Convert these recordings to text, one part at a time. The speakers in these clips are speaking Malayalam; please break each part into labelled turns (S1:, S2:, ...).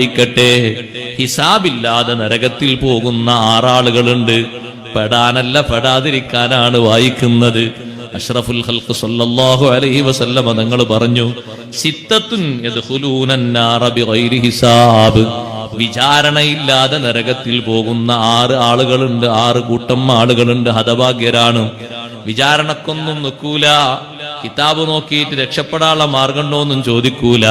S1: ിക്കട്ടെ ഹിസാബില്ലാതെ നരകത്തിൽ പോകുന്ന ആറാളുകളുണ്ട്. പെടാനല്ല പെടാതിരിക്കാനാണ് വായിക്കുന്നത്. അഷ്റഫുൽ ഹൽക്ക് സല്ലല്ലാഹു അലൈഹി വസല്ലമ നിങ്ങൾ പറഞ്ഞു സിത്തത്തുൻ ഹിസാബ്. വിചാരണയില്ലാതെ നരകത്തിൽ പോകുന്ന ആറ് ആളുകളുണ്ട് ആറ് കൂട്ടം ആളുകളുണ്ട് ഹതഭാഗ്യരാണ്. വിചാരണക്കൊന്നും നിൽക്കൂല. കിതാബ് നോക്കിയിട്ട് രക്ഷപ്പെടാനുള്ള മാർഗമുണ്ടോന്നും ചോദിക്കൂല.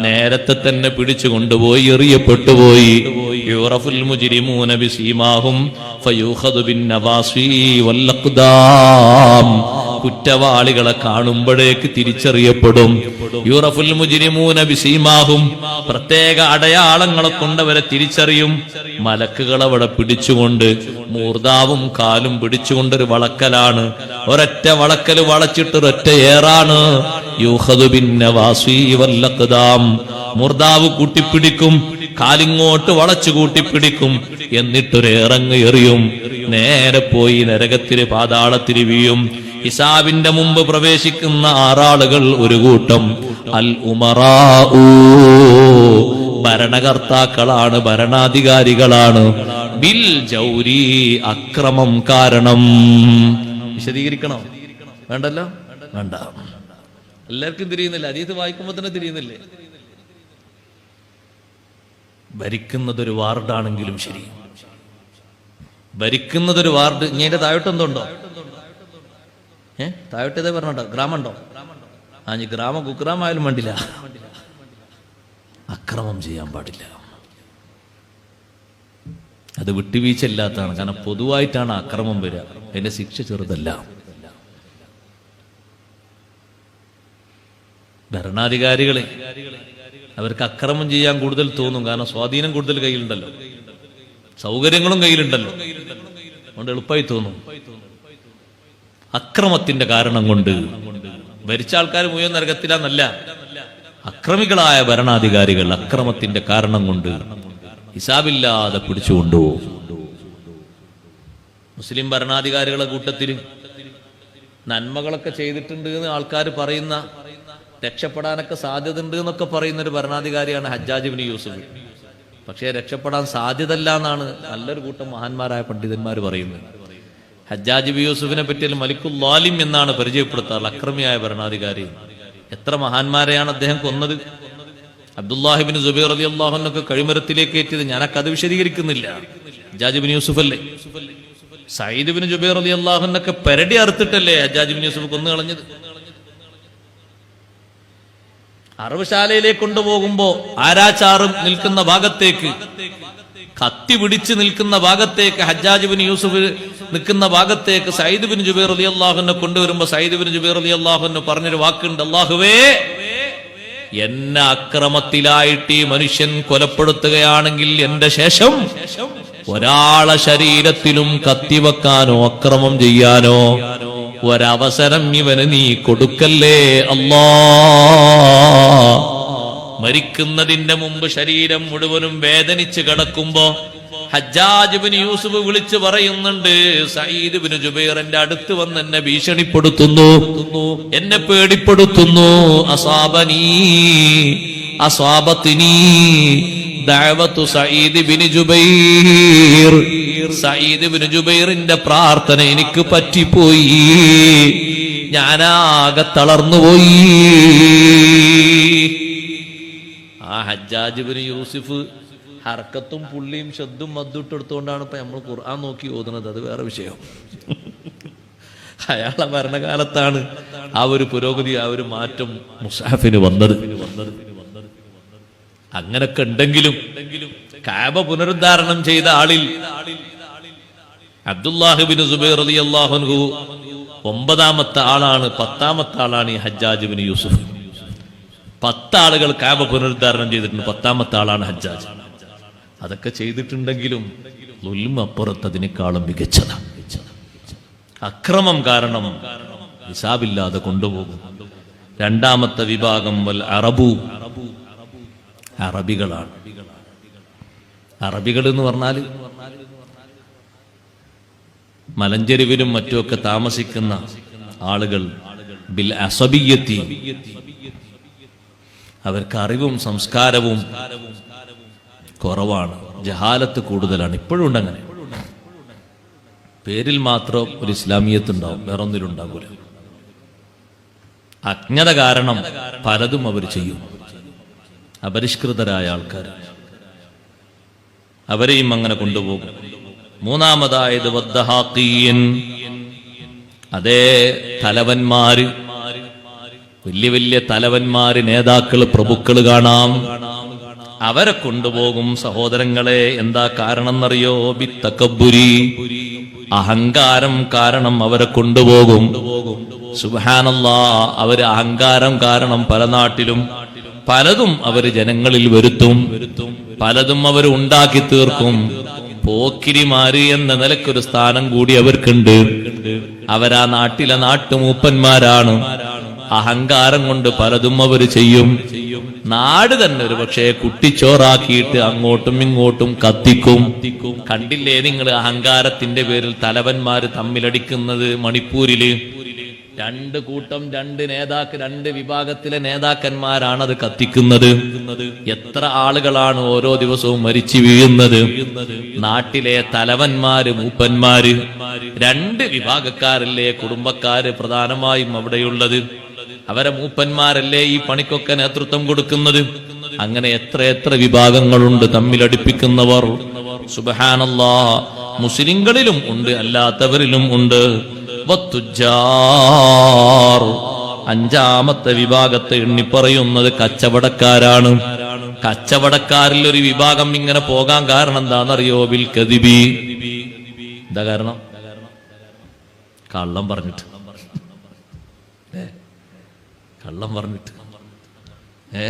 S1: നേരത്തെ തന്നെ പിടിച്ചു കൊണ്ടുപോയി എറിയപ്പെട്ടുപോയി യൂറഫുൽ മുജിരിമൂന ബിസീമാഹും ഫയൂഖദു ബിൻ നവാസി വല്ലഖ്ദാം കുറ്റവാളികളെ കാണുമ്പോഴേക്ക് തിരിച്ചറിയപ്പെടും. യൂറഫുൽ മുജിരിമൂന ബിസീമാഹും പ്രത്യേക അടയാളങ്ങളെ കൊണ്ടവരെ തിരിച്ചറിയും. മലക്കുകൾ അവിടെ പിടിച്ചുകൊണ്ട് മൂർദാവും കാലും പിടിച്ചുകൊണ്ടൊരു വളക്കലാണ്. ഒരൊറ്റ വളക്കൽ വളച്ചിട്ട് ഒരൊറ്റ ഏറാണ്. മൂർദാവ് കൂട്ടിപ്പിടിക്കും കാലിങ്ങോട്ട് വളച്ചു കൂട്ടിപ്പിടിക്കും എന്നിട്ടൊരു ഇറങ്ങ് എറിയും. നേരെ പോയി നരകത്തിൽ പാതാളത്തിൽ വീഴും. ഹിസാബിന്റെ മുമ്പ് പ്രവേശിക്കുന്ന ആറാളുകൾ ഒരു കൂട്ടം. അൽ ഉമറാഊ ഭരണകർത്താക്കളാണ് ഭരണാധികാരികളാണ്. ബിൽ ജൗരി അക്രമം കാരണം. വിശദീകരിക്കണം? വേണ്ടല്ലോ? വേണ്ട. എല്ലാവർക്കും തിരിയുന്നില്ല. അതീത് വായിക്കുമ്പോ തന്നെ തിരിയുന്നില്ലേ? ഭരിക്കുന്നതൊരു വാർഡാണെങ്കിലും ശരി. ഭരിക്കുന്നതൊരു വാർഡ് ഇനി അതിന്റെ ഏ? താഴോട്ടേതേ പറഞ്ഞോ ഗ്രാമമുണ്ടോ? ആ ഇനി ഗ്രാമം കുഗ്രാമായാലും വേണ്ടില്ല. അക്രമം ചെയ്യാൻ പാടില്ല. അത് വിട്ടുവീഴ്ചയില്ലാത്തതാണ്. കാരണം പൊതുവായിട്ടാണ് അക്രമം വരിക. അതിന്റെ ശിക്ഷ ചെറുതല്ല. ഭരണാധികാരികളെ അവർക്ക് അക്രമം ചെയ്യാൻ കൂടുതൽ തോന്നും. കാരണം സ്വാധീനം കൂടുതൽ കയ്യിലുണ്ടല്ലോ. സൗകര്യങ്ങളും കയ്യിലുണ്ടല്ലോ. അതുകൊണ്ട് എളുപ്പമായി തോന്നും. അക്രമത്തിന്റെ കാരണം കൊണ്ട് ഭരിച്ച ആൾക്കാർ മുഴുവൻ നരകത്തിലാന്നല്ല. അക്രമികളായ ഭരണാധികാരികൾ അക്രമത്തിന്റെ കാരണം കൊണ്ട് ഹിസാബില്ലാതെ പിടിച്ചുകൊണ്ടോ. മുസ്ലിം ഭരണാധികാരികളുടെ കൂട്ടത്തിൽ നന്മകളൊക്കെ ചെയ്തിട്ടുണ്ട് എന്ന് ആൾക്കാർ പറയുന്ന രക്ഷപ്പെടാനൊക്കെ സാധ്യത ഉണ്ട് എന്നൊക്കെ പറയുന്ന ഒരു ഭരണാധികാരിയാണ് ഹജ്ജാജ് ബിൻ യൂസുഫ്. പക്ഷേ രക്ഷപ്പെടാൻ സാധ്യതല്ല എന്നാണ് നല്ലൊരു കൂട്ടം മഹാന്മാരായ പണ്ഡിതന്മാർ പറയുന്നത്. ഹജ്ജാജ് ബി യൂസുഫിനെ പറ്റിയാൽ മലിക്കു ലാലിം എന്നാണ് പരിചയപ്പെടുത്താറ് അക്രമിയായ ഭരണാധികാരി. എത്ര മഹാന്മാരെയാണ് അദ്ദേഹം കൊന്നത്? അബ്ദുല്ലാഹിബിൻ ജുബൈർ അലി അള്ളാഹുനൊക്കെ കഴിമരത്തിലേക്ക് എത്തിയത് ഞാനൊക്കെ അത് വിശദീകരിക്കുന്നില്ല. ഹജ്ജാജ് ബിൻ യൂസുഫ് അല്ലേ സയ്യിദ് ബിൻ ജുബൈർ അലി അള്ളാഹുനൊക്കെ പെരടി അറുത്തിട്ടല്ലേ ഹജ്ജാജ് യൂസുഫ് കൊന്നു കളഞ്ഞത്? അറവുശാലയിലേക്ക് കൊണ്ടുപോകുമ്പോ ആരാചാറും നിൽക്കുന്ന ഭാഗത്തേക്ക്? കത്തി പിടിച്ച് നിൽക്കുന്ന ഭാഗത്തേക്ക് ഹജ്ജാജ് ബിൻ യൂസുഫ് നിൽക്കുന്ന ഭാഗത്തേക്ക് സയ്യിദ് ബിൻ ജുബൈർ അലി അള്ളാഹുനെ കൊണ്ടുവരുമ്പോ സയ്യിദ് ബിൻ ജുബൈർ അലി അള്ളാഹുന് പറഞ്ഞൊരു വാക്കുണ്ട് അള്ളാഹുവേ എന്നെ അക്രമത്തിലായിട്ട് ഈ മനുഷ്യൻ കൊലപ്പെടുത്തുകയാണെങ്കിൽ എന്റെ ശേഷം ഒരാളെ ശരീരത്തിലും കത്തിവെക്കാനോ അക്രമം ചെയ്യാനോ ഒരവസരം ഇവന് നീ കൊടുക്കല്ലേ അല്ലാ. മരിക്കുന്നതിന്റെ മുമ്പ് ശരീരം മുഴുവനും വേദനിച്ച് കിടക്കുമ്പോ ഹജ്ജാജ് ബിൻ യൂസുഫ് വിളിച്ചു പറയുന്നുണ്ട് സയ്യിദ് ബിൻ ജുബൈർ എന്റെ അടുത്ത് വന്ന് എന്നെ ഭീഷണിപ്പെടുത്തുന്നു എന്നെ പേടിപ്പെടുത്തുന്നു. അസാബനീ അസാബത്തിനീ ദഅവത്തു Sayyid bin Jubair. Sayyid bin ജുബൈറിന്റെ പ്രാർത്ഥന എനിക്ക് പറ്റിപ്പോയി ഞാനാകെ തളർന്നുപോയി. ആ ഹജ്ജാജ് ബിൻ യൂസുഫ് ഹർക്കത്തും പുള്ളിയും ശബ്ദും മദ്ദുട്ടെടുത്തുകൊണ്ടാണ് ഇപ്പം നമ്മൾ ഖുർആൻ നോക്കി ഓതുന്നത്. അത് വേറെ വിഷയം. അയാളെ ഭരണകാലത്താണ് ആ ഒരു പുരോഗതി ആ ഒരു മാറ്റം മുസാഫിന് വന്നത്. അങ്ങനൊക്കെ ഉണ്ടെങ്കിലും കാബ പുനരുദ്ധാരണം ചെയ്ത ആളിൽ അബ്ദുല്ലാഹിബിൻ സുബൈർ അലി അള്ളാഹുൻഹു ഒമ്പതാമത്തെ ആളാണ് പത്താമത്തെ ആളാണ് ഈ ഹജ്ജാജ് ബിൻ യൂസുഫ്. പത്താളുകൾ കാബ പുനരുദ്ധാരണം ചെയ്തിട്ടുണ്ട്. പത്താമത്തെ ആളാണ് ഹജ്ജാജ്. അതൊക്കെ ചെയ്തിട്ടുണ്ടെങ്കിലും ലുൽമ അപ്പുറത്ത് അതിനേക്കാളും മികച്ചതാണ് അക്രമം കാരണം ഹിസാബില്ലാതെ കൊണ്ടുപോകും. രണ്ടാമത്തെ വിഭാഗം വൽ അറബു. അറബികളാണ്. അറബികൾ എന്ന് പറഞ്ഞാൽ മലഞ്ചെരുവിലും മറ്റുമൊക്കെ താമസിക്കുന്ന ആളുകൾ ബിൽ അസബിയത്തി. അവർക്ക് അറിവും സംസ്കാരവും കുറവാണ്. ജഹാലത്ത് കൂടുതലാണ്. ഇപ്പോഴും ഉണ്ടങ്ങനെ പേരിൽ മാത്രം ഒരു ഇസ്ലാമിയത്ത് ഉണ്ടാവും. വേറൊന്നിലും ഉണ്ടാകൂല അജ്ഞത കാരണം പലതും അവർ ചെയ്യും. അപരിഷ്കൃതരായ ആൾക്കാർ. അവരെയും അങ്ങനെ കൊണ്ടുപോകും. മൂന്നാമതായത്. അതേ തലവന്മാര് വലിയ വലിയ തലവന്മാര് നേതാക്കൾ പ്രഭുക്കൾ കാണാം. അവരെ കൊണ്ടുപോകും. സഹോദരങ്ങളെ എന്താ കാരണം എന്നറിയോ ബിത്തക്കബുരി. അഹങ്കാരം കാരണം അവരെ കൊണ്ടുപോകും. സുബാനല്ലാ അവർ അഹങ്കാരം കാരണം പല നാട്ടിലും പലതും അവർ ജനങ്ങളിൽ വരുത്തും. പലതും അവർ ഉണ്ടാക്കി തീർക്കും. പോക്കിരിമാര് എന്ന നിലക്കൊരു സ്ഥാനം കൂടി അവർക്കുണ്ട്. അവരാ നാട്ടിലെ നാട്ടുമൂപ്പന്മാരാണ്. അഹങ്കാരം കൊണ്ട് പലതും അവർ ചെയ്യും. നാട് തന്നെ ഒരു പക്ഷേ കുട്ടിച്ചോറാക്കിയിട്ട് അങ്ങോട്ടും ഇങ്ങോട്ടും കത്തിക്കും. കണ്ടില്ലേ നിങ്ങൾ അഹങ്കാരത്തിന്റെ പേരിൽ തലവന്മാര് തമ്മിലടിക്കുന്നത് മണിപ്പൂരിൽ? രണ്ട് കൂട്ടം രണ്ട് നേതാക്ക് രണ്ട് വിഭാഗത്തിലെ നേതാക്കന്മാരാണ് അത് കത്തിക്കുന്നത്. എത്ര ആളുകളാണ് ഓരോ ദിവസവും മരിച്ചു വീഴുന്നത്? നാട്ടിലെ തലവന്മാര് മൂപ്പന്മാര് രണ്ട് വിഭാഗക്കാരല്ലേ കുടുംബക്കാര് പ്രധാനമായും അവിടെയുള്ളത്? അവരെ മൂപ്പന്മാരല്ലേ ഈ പണിക്കൊക്കെ നേതൃത്വം കൊടുക്കുന്നത്? അങ്ങനെ എത്ര എത്ര വിഭാഗങ്ങളുണ്ട് തമ്മിലടിപ്പിക്കുന്നവർ സുബഹാനല്ലാ. മുസ്ലിങ്ങളിലും ഉണ്ട് അല്ലാത്തവരിലും ഉണ്ട്. അഞ്ചാമത്തെ വിഭാഗത്തെ എണ്ണിപ്പറയുന്നത് കച്ചവടക്കാരാണ്. കച്ചവടക്കാരിൽ ഒരു വിഭാഗം ഇങ്ങനെ പോകാൻ കാരണം എന്താണെന്നറിയോ? ബിൽ കദിബി എന്താ കാരണം? കള്ളം പറഞ്ഞിട്ട്? കള്ളം പറഞ്ഞിട്ട്. ഏ?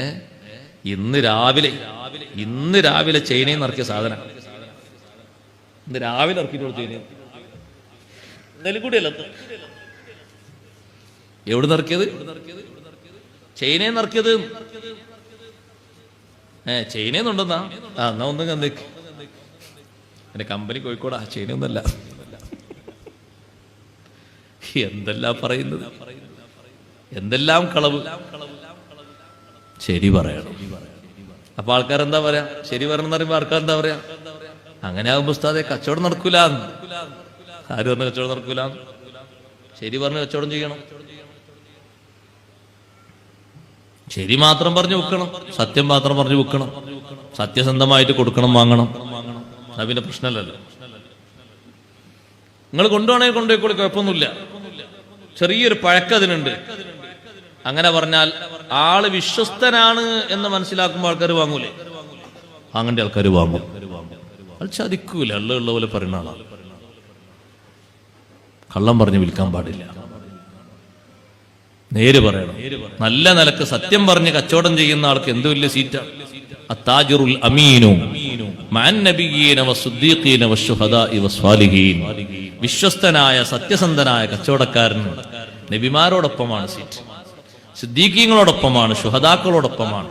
S1: ഇന്ന് രാവിലെ ഇന്ന് രാവിലെ ചൈനയിൽ നിന്ന് ഇറക്കിയ സാധനം. ഇന്ന് രാവിലെ ഇറക്കിയിട്ടുള്ള ചൈന ഇന്നലെ കൂടിയല്ല എവിടെ നിറക്കിയത്? ചൈനയിൽ നിറക്കിയത്. ഏ ചൈനയിൽ നിന്നുണ്ടെന്നാ? ആ എന്നാ ഒന്നും കന്നേക്ക് എന്റെ കമ്പനി കോഴിക്കോടാ ചൈനയൊന്നല്ല എന്തെല്ലാം പറയുന്നത്? എന്തെല്ലാം കളവ്? ശരി പറയണം. അപ്പൊ ആൾക്കാർ എന്താ പറയാ? ശരി പറയണം എന്ന് ആൾക്കാർ എന്താ പറയാ? അങ്ങനെ ആകുമ്പോ ഉസ്താദെ കച്ചവടം നടക്കൂല ആര് പറഞ്ഞ കച്ചവടം നടക്കൂല ശരി പറഞ്ഞ് കച്ചവടം ചെയ്യണം. ശരി മാത്രം പറഞ്ഞു വെക്കണം. സത്യം മാത്രം പറഞ്ഞു വെക്കണം. സത്യസന്ധമായിട്ട് കൊടുക്കണം വാങ്ങണം. അത് പിന്നെ പ്രശ്നമല്ലല്ലോ. നിങ്ങൾ കൊണ്ടുപോകണമെങ്കിൽ കൊണ്ടുപോയിക്കോളി കുഴപ്പമൊന്നുമില്ല. ചെറിയൊരു പഴക്കം അതിനുണ്ട്. അങ്ങനെ പറഞ്ഞാൽ ആൾ വിശ്വസ്തനാണ് എന്ന് മനസ്സിലാക്കുമ്പോൾ ആൾക്കാർ വാങ്ങൂലേ? അങ്ങനെ ആൾക്കാർ വാങ്ങും. അത് ചതിക്കൂല. അള്ള ഉള്ള പോലെ പറയുന്ന ആളാണ് കള്ളം പറഞ്ഞ് വിൽക്കാൻ പാടില്ല. നേര് പറയണം. നല്ല നിലയ്ക്ക് സത്യം പറഞ്ഞ് കച്ചവടം ചെയ്യുന്ന ആൾക്ക് എന്ത് വലിയ സീറ്റാണ് വിശ്വസ്തനായ സത്യസന്ധനായ കച്ചവടക്കാരൻ നബിമാരോടൊപ്പമാണ് സീറ്റ്. സിദ്ദീഖീങ്ങളോടൊപ്പമാണ് ശുഹദാക്കളോടൊപ്പമാണ്.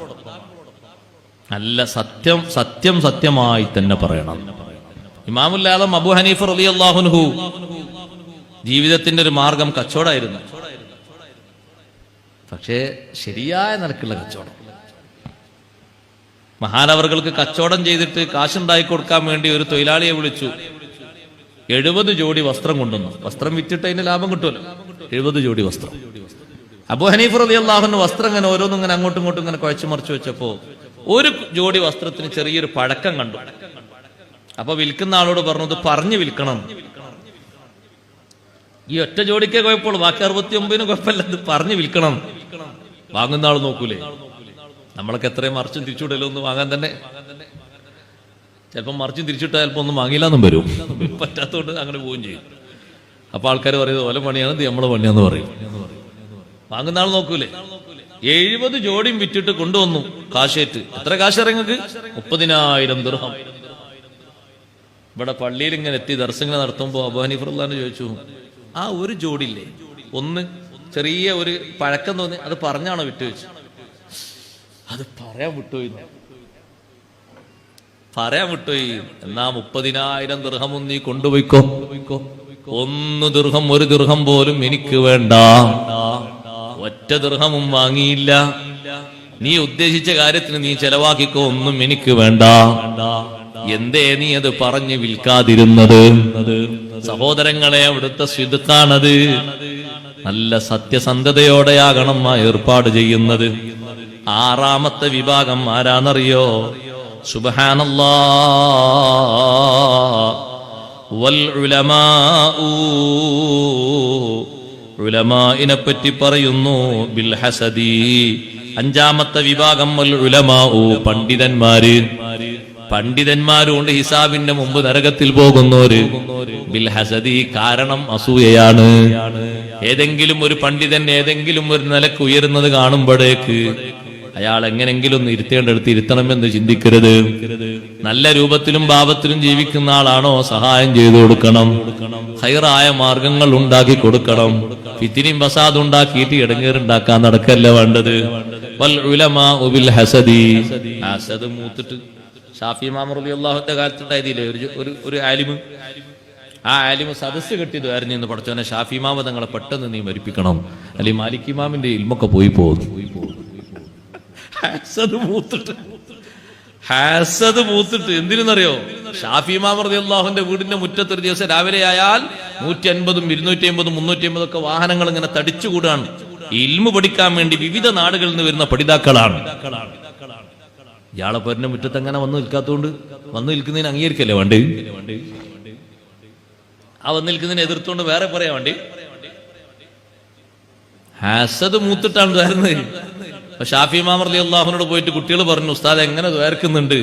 S1: നല്ല സത്യം സത്യം സത്യമായി തന്നെ പറയണം. ഇമാമുല്ലാദം അബു ഹനീഫ് അലി അള്ളാഹുൻഹു ജീവിതത്തിന്റെ ഒരു മാർഗം കച്ചവടമായിരുന്നു. പക്ഷേ ശരിയായ നിലക്കുള്ള കച്ചവടം. മഹാനവറുകൾക്ക് കച്ചവടം ചെയ്തിട്ട് കാശുണ്ടാക്കി കൊടുക്കാൻ വേണ്ടി ഒരു തൊഴിലാളിയെ വിളിച്ചു. എഴുപത് ജോഡി വസ്ത്രം കൊണ്ടുവന്നു. വസ്ത്രം വിറ്റിട്ട് അതിന് ലാഭം കിട്ടുമല്ലോ. എഴുപത് ജോഡി വസ്ത്രം. അബു ഹനീഫ് റലി അള്ളാഹുന്റെ വസ്ത്രം ഇങ്ങനെ ഓരോന്നും ഇങ്ങനെ അങ്ങോട്ടും ഇങ്ങോട്ടും ഇങ്ങനെ കുഴച്ചു മറിച്ചു വെച്ചപ്പോ ഒരു ജോഡി വസ്ത്രത്തിന് ചെറിയൊരു പഴക്കം കണ്ടു. അപ്പൊ വിൽക്കുന്ന ആളോട് പറഞ്ഞു ഇത് പറഞ്ഞു വിൽക്കണം. ഈ ഒറ്റ ജോഡിക്കേ കുഴപ്പമുള്ളൂ ബാക്കി അറുപത്തി ഒമ്പതിന് കുഴപ്പമില്ല ഇത് പറഞ്ഞു വിൽക്കണം. വാങ്ങുന്ന ആൾ നോക്കൂലേ? നമ്മളൊക്കെ എത്രയും മറിച്ചും തിരിച്ചുവിടലോ ഒന്ന് വാങ്ങാൻ തന്നെ. ചിലപ്പോൾ മറിച്ചും തിരിച്ചിട്ടാൽ ചിലപ്പോൾ ഒന്നും വാങ്ങിയില്ലെന്നും വരും. പറ്റാത്തതുകൊണ്ട് അങ്ങനെ പോവുകയും ചെയ്യും. അപ്പൊ ആൾക്കാർ പറയുന്നത് ഓല പണിയാണ് ഇത് നമ്മളെ പണിയാന്ന് പറയും. വാങ്ങുന്ന ആൾ നോക്കൂലേ? എഴുപത് ജോഡിയും വിറ്റിട്ട് കൊണ്ടുവന്നു കാശേറ്റ്. എത്ര കാശ് ഇറങ്ങക്ക് മുപ്പതിനായിരം ദൃഹം ഇവിടെ പള്ളിയിൽ ഇങ്ങനെ എത്തി ദർശനം നടത്തുമ്പോ അബു ഹനീഫുല്ലാന്ന് ചോദിച്ചു. ആ ഒരു ജോഡില്ലേ ഒന്ന് ചെറിയ ഒരു പഴക്കം തോന്നി അത് പറഞ്ഞാണോ വിട്ടു വെച്ചു അത് പറയാൻ വിട്ടുപോയി. പറയാൻ വിട്ടുപോയി. എന്നാ മുപ്പതിനായിരം ദൃഹം നീ കൊണ്ടുപോയിക്കോ. ഒന്ന് ദൃഹം ഒരു ദൃഹം പോലും എനിക്ക് വേണ്ട. ഒറ്റ ദൃഹമും വാങ്ങിയില്ല. നീ ഉദ്ദേശിച്ച കാര്യത്തിന് നീ ചെലവാക്കിക്കോ ഒന്നും എനിക്ക് വേണ്ട. എന്തേ നീ അത് പറഞ്ഞു വിൽക്കാതിരുന്നത്? സഹോദരങ്ങളെ അവിടുത്തെ സ്വിതത്താണത് നല്ല സത്യസന്ധതയോടെയാകണം ആ ഏർപ്പാട് ചെയ്യുന്നത്. ആറാമത്തെ വിഭാഗം ആരാന്നറിയോ? സുബഹാനല്ലാ. വൽ ഉലമാഉ. ഉലമാഇനെ പറ്റി പറയുന്നു ബിൽ ഹസദി. അഞ്ചാമത്തെ വിഭാഗം ഉലമാഉ പണ്ഡിതന്മാര്. പണ്ഡിതന്മാരുണ്ട് ഹിസാബിന്റെ മുമ്പ് നരകത്തിൽ പോകുന്നവര്. ബിൽ ഹസദി കാരണം അസൂയയാണ്. ഏതെങ്കിലും ഒരു പണ്ഡിതൻ ഏതെങ്കിലും ഒരു നിലയ്ക്ക് ഉയരുന്നത് കാണുമ്പോഴേക്ക് അയാൾ എങ്ങനെങ്കിലും ഒന്ന് ഇരുത്തേണ്ടടുത്ത് ഇരുത്തണമെന്ന് ചിന്തിക്കരുത്. നല്ല രൂപത്തിലും ഭാവത്തിലും ജീവിക്കുന്ന ആളാണോ സഹായം ചെയ്തു കൊടുക്കണം. ഹൈറായ മാർഗങ്ങൾ ഉണ്ടാക്കി കൊടുക്കണം. ഫിത്തിനിയും ഫസാദ് ഉണ്ടാക്കിയിട്ട് ഇടങ്ങേറുണ്ടാക്കാൻ നടക്കല്ല വേണ്ടത്? ഉബിൽ ഹസദി. മൂത്തിട്ട് ഷാഫി അള്ളാഹുന്റെ കാലത്തുണ്ടായതില്ലേ ഒരു ഒരു ആലിമ്. ആ ആലിമ് സദസ്സ് കെട്ടിയത് എന്ന് പഠിച്ചവനെ. ഷാഫി മാമ തങ്ങളെ പെട്ടെന്ന് നീ മരിപ്പിക്കണം. അല്ലെങ്കിൽ മാലിക് ഇമാമിന്റെ ഇൽമൊക്കെ പോയി പോകും ഹാസത് മൂത്തിട്ട്. ഹാസത് മൂത്തിട്ട്. എന്തിനെന്നറിയോ? ഷാഫി മാമർദി അള്ളാഹുന്റെ വീടിന്റെ മുറ്റത്ത് ഒരു ദിവസം രാവിലെ ആയാൽ നൂറ്റി അൻപതും ഇരുന്നൂറ്റി അമ്പതും മുന്നൂറ്റി ഒക്കെ വാഹനങ്ങൾ ഇങ്ങനെ തടിച്ചുകൂടാണ് ഇൽമു പഠിക്കാൻ വേണ്ടി വിവിധ നാടുകളിൽ നിന്ന് വരുന്ന പഠിതാക്കളാണ്. ഇയാളെ പേരിന്റെ മുറ്റത്ത് അങ്ങനെ വന്നു നിൽക്കാത്തതുകൊണ്ട് വന്നു നിൽക്കുന്നതിന് അംഗീകരിക്കല്ലേ വേണ്ടി? ആ വന്നു നിൽക്കുന്നതിനെ എതിർത്തുകൊണ്ട് വേറെ പറയാ വേണ്ടി. ഹാസത് മൂത്തിട്ടാണ് വരുന്നത്. അപ്പൊ ഷാഫി മാമർലി അള്ളാഹുനോട് പോയിട്ട് കുട്ടികൾ പറഞ്ഞു ഉസ്താദ് എങ്ങനെ ദ്വാരക്കുന്നുണ്ട്?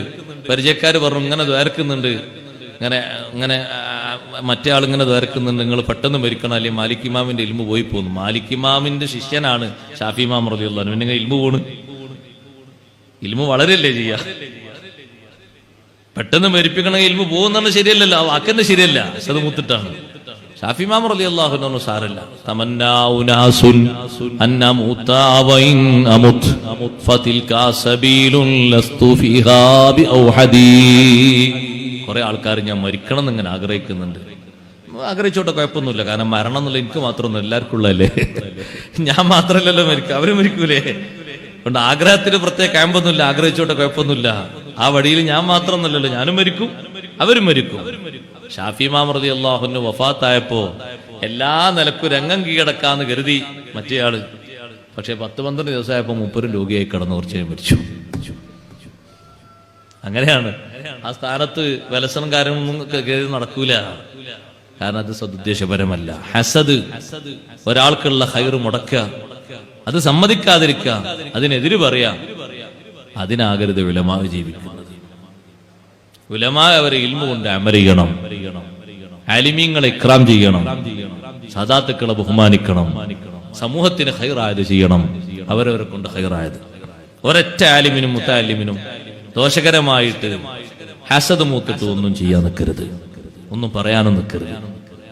S1: പരിചയക്കാർ പറഞ്ഞു ഇങ്ങനെ ദ്വാരക്കുന്നുണ്ട്. ഇങ്ങനെ ഇങ്ങനെ മറ്റേ ആളിങ്ങനെ ദ്വാരക്കുന്നുണ്ട്. നിങ്ങൾ പെട്ടെന്ന് മരിക്കണം. അല്ലെങ്കിൽ മാലിക് ഇമാമിന്റെ ഇൽമു പോയി പോകുന്നു മാലിക് ഇമാമിന്റെ ശിഷ്യനാണ് ഷാഫി മാമർ അലി അള്ളാഹു പിന്നെ ഇൽമു പോണ്. ഇൽമു വളരെയല്ലേ ചെയ്യാ? പെട്ടെന്ന് മരിപ്പിക്കണമെങ്കിൽ ഇൽമു പോകുന്നതാണ് ശരിയല്ലല്ലോ. വാക്കന്നെ ശരിയല്ല. അത് മുത്തിട്ടാണ്. കുറെ ആൾക്കാർ ഞാൻ മരിക്കണം എന്ന് ഇങ്ങനെ ആഗ്രഹിക്കുന്നുണ്ട്. ആഗ്രഹിച്ചോട്ടെ കുഴപ്പമൊന്നുമില്ല. കാരണം മരണം എന്നുള്ള എനിക്ക് മാത്രമൊന്നും എല്ലാവർക്കും ഉള്ളതല്ലേ ഞാൻ മാത്രമല്ലല്ലോ മരിക്കുക അവർ മരിക്കൂലേ? അതുകൊണ്ട് ആഗ്രഹത്തിന് പ്രത്യേക ക്യാമ്പൊന്നുമില്ല ആഗ്രഹിച്ചോട്ടെ കുഴപ്പമൊന്നുമില്ല. ആ വഴിയിൽ ഞാൻ മാത്രമൊന്നുമല്ലല്ലോ ഞാനും മരിക്കും അവരും മരിക്കും. ഷാഫി മാമർദി അള്ളാഹുന് വഫാത്തായപ്പോ എല്ലാ നിലക്കും രംഗം കീഴടക്കാന്ന് കരുതി മറ്റേയാൾ. പക്ഷെ പത്ത് പന്ത്രണ്ട് ദിവസമായപ്പോ മുപ്പരും രോഗിയായി കിടന്നു കുറച്ചു മരിച്ചു. അങ്ങനെയാണ്. ആ സ്ഥാനത്ത് വിലസനം കാര്യമൊന്നും കരുതി നടക്കൂല. കാരണം അത് സദുദ്ദേശപരമല്ല. ഹസദ് ഒരാൾക്കുള്ള ഹൈർ മുടക്ക അത് സമ്മതിക്കാതിരിക്കുക. അതിനെതിര് പറയാ. അതിനാകരുത് വിലമാവ് ജീവിക്കുന്നത്. ഉലമാ അവരെ ഇൽമ കൊണ്ട് അമരിയണം ആലിമീങ്ങളെ ഇക്രാം ചെയ്യണം. സദാത്തുക്കളെ ബഹുമാനിക്കണം. സമൂഹത്തിന് ഹൈറായത് ചെയ്യണം. അവരവരെ കൊണ്ട് ഹൈറായത് ഒരൊറ്റ ആലിമിനും മുത്താലിമിനും ദോഷകരമായിട്ട് ഹസദ് മൂത്തിട്ട് ഒന്നും ചെയ്യാൻ നിൽക്കരുത്. ഒന്നും പറയാനും നിൽക്കരുത്.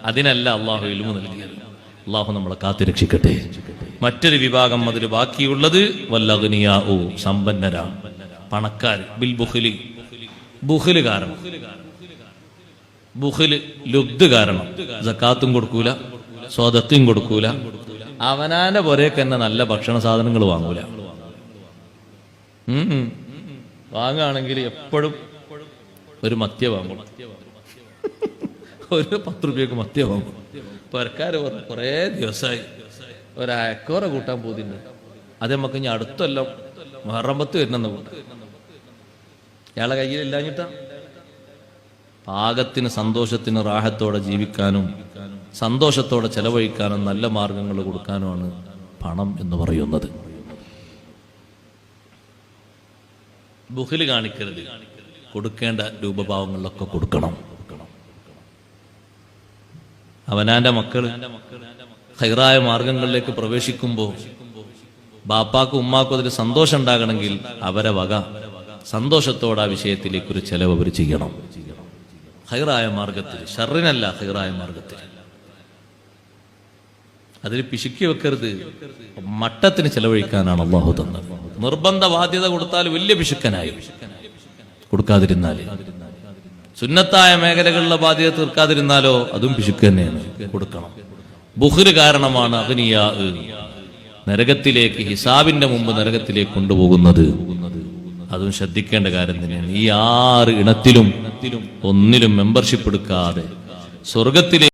S1: അതിനല്ല അള്ളാഹു ഇൽമു നൽകിയത്. അള്ളാഹു നമ്മളെ കാത്തുരക്ഷിക്കട്ടെ മറ്റൊരു വിഭാഗം അതിൽ ബാക്കിയുള്ളത് വല്ലഗ്നിയാ ഓ സമ്പന്നരാ. പണക്കാർ ബിൽ ബുഹലി കാരണം ബുഖിൽ ലുബ്ദ് കാരണം. ജക്കാത്തും കൊടുക്കൂല സ്വാദത്തും കൊടുക്കൂല. അവനാന്റെ പുരയൊക്കെ തന്നെ നല്ല ഭക്ഷണ സാധനങ്ങൾ വാങ്ങൂല. വാങ്ങുകയാണെങ്കിൽ എപ്പോഴും ഒരു മത്യ വാങ്ങും. ഒരു പത്ത് റുപ്യക്ക് മത്യ വാങ്ങും. പുരക്കാര് പറഞ്ഞു കുറേ ദിവസമായി ഒരക്കോറ കൂട്ടാൻ പോകുന്നുണ്ട് അത് നമുക്ക് ഇനി അടുത്തെല്ലാം മറമ്പത്ത് വരുന്നെന്ന് കൂട്ടാം ഇയാളെ കയ്യിൽ ഇല്ലാഞ്ഞിട്ടാ? പാകത്തിന് സന്തോഷത്തിന് റാഹത്തോടെ ജീവിക്കാനും സന്തോഷത്തോടെ ചെലവഴിക്കാനും നല്ല മാർഗങ്ങൾ കൊടുക്കാനുമാണ് പണം എന്ന് പറയുന്നത്. ബുഹിൽ കാണിക്കരുത്. കൊടുക്കേണ്ട രൂപഭാവങ്ങളിലൊക്കെ കൊടുക്കണം. അവനാന്റെ മക്കൾ ഹൈറായ മാർഗങ്ങളിലേക്ക് പ്രവേശിക്കുമ്പോൾ ബാപ്പാക്കും ഉമ്മാക്കും അതിൽ സന്തോഷം ഉണ്ടാകണമെങ്കിൽ അവരെ വക സന്തോഷത്തോടെ ആ വിഷയത്തിലേക്ക് ഒരു ചെലവ് അവർ ചെയ്യണം. ഹൈറായ മാർഗത്തിൽ ഷറിനല്ല ഹൈറായ മാർഗത്തിൽ അതിൽ പിശുക്കി വെക്കരുത്. മട്ടത്തിന് ചെലവഴിക്കാനാണ് അള്ളാഹു തന്നത്. നിർബന്ധ ബാധ്യത കൊടുത്താൽ വലിയ പിശുക്കനായി. കൊടുക്കാതിരുന്നാൽ സുന്നത്തായ മേഖലകളിലെ ബാധ്യത തീർക്കാതിരുന്നാലോ അതും പിശുക്ക് തന്നെയാണ്. കൊടുക്കണം. ബുഹുര് കാരണമാണ് അഗ്നിയാ. നരകത്തിലേക്ക് ഹിസാബിന്റെ മുമ്പ് നരകത്തിലേക്ക് കൊണ്ടുപോകുന്നത്. അതും ശ്രദ്ധിക്കേണ്ട കാര്യം തന്നെയാണ്. ഈ ആറ് ഇണത്തിലും ഒന്നിലും മെമ്പർഷിപ്പ് എടുക്കാതെ സ്വർഗത്തിലേക്ക്